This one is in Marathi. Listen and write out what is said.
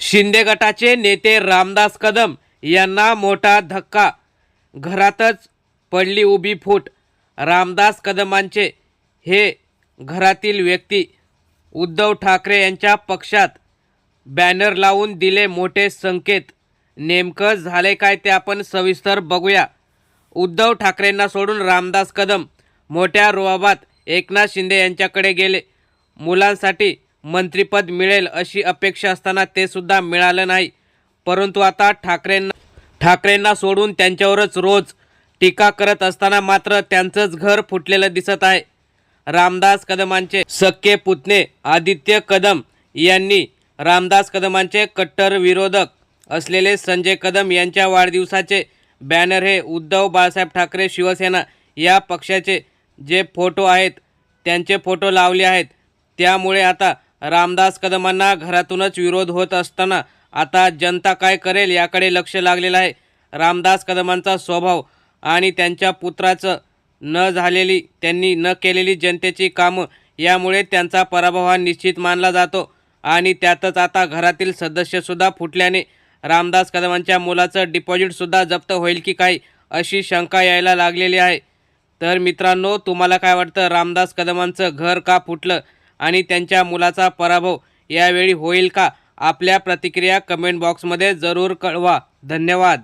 शिंदे गटाचे नेते रामदास कदम यांना मोठा धक्का. घरातच पडली उभी फूट. रामदास कदमांचे हे घरातील व्यक्ती उद्धव ठाकरे यांच्या पक्षात बॅनर लावून दिले मोठे संकेत. नेमकं झाले काय ते आपण सविस्तर बघूया. उद्धव ठाकरेंना सोडून रामदास कदम मोठ्या रुबाबात एकनाथ शिंदे यांच्याकडे गेले. मुलांसाठी मंत्रिपद मिळेल अशी अपेक्षा असताना ते सुद्धा मिळालं नाही. परंतु आता ठाकरेंना ठाकरेंना सोडून त्यांच्यावरच रोज टीका करत असताना मात्र त्यांचंच घर फुटलेलं दिसत आहे. रामदास कदमांचे सक्के पुतणे आदित्य कदम यांनी रामदास कदमांचे कट्टर विरोधक असलेले संजय कदम यांच्या वाढदिवसाचे बॅनर हे उद्धव बाळासाहेब ठाकरे शिवसेना या पक्षाचे जे फोटो आहेत त्यांचे फोटो लावले आहेत. त्यामुळे आता रामदास कदमांना घरातूनच विरोध होत असताना आता जनता काय करेल याकडे लक्ष लागलेलं आहे. रामदास कदमांचा स्वभाव आणि त्यांच्या पुत्राचं न झालेली त्यांनी न केलेली जनतेची कामं यामुळे त्यांचा पराभव हा निश्चित मानला जातो. आणि त्यातच आता घरातील सदस्यसुद्धा फुटल्याने रामदास कदमांच्या मुलाचं डिपॉझिटसुद्धा जप्त होईल की काय अशी शंका यायला लागलेली आहे. तर मित्रांनो तुम्हाला काय वाटतं? रामदास कदमांचं घर का फुटलं? आणि त्यांच्या मुलाचा पराभव यावेळी होईल का? आपल्या प्रतिक्रिया कमेंट बॉक्समध्ये जरूर कळवा. धन्यवाद.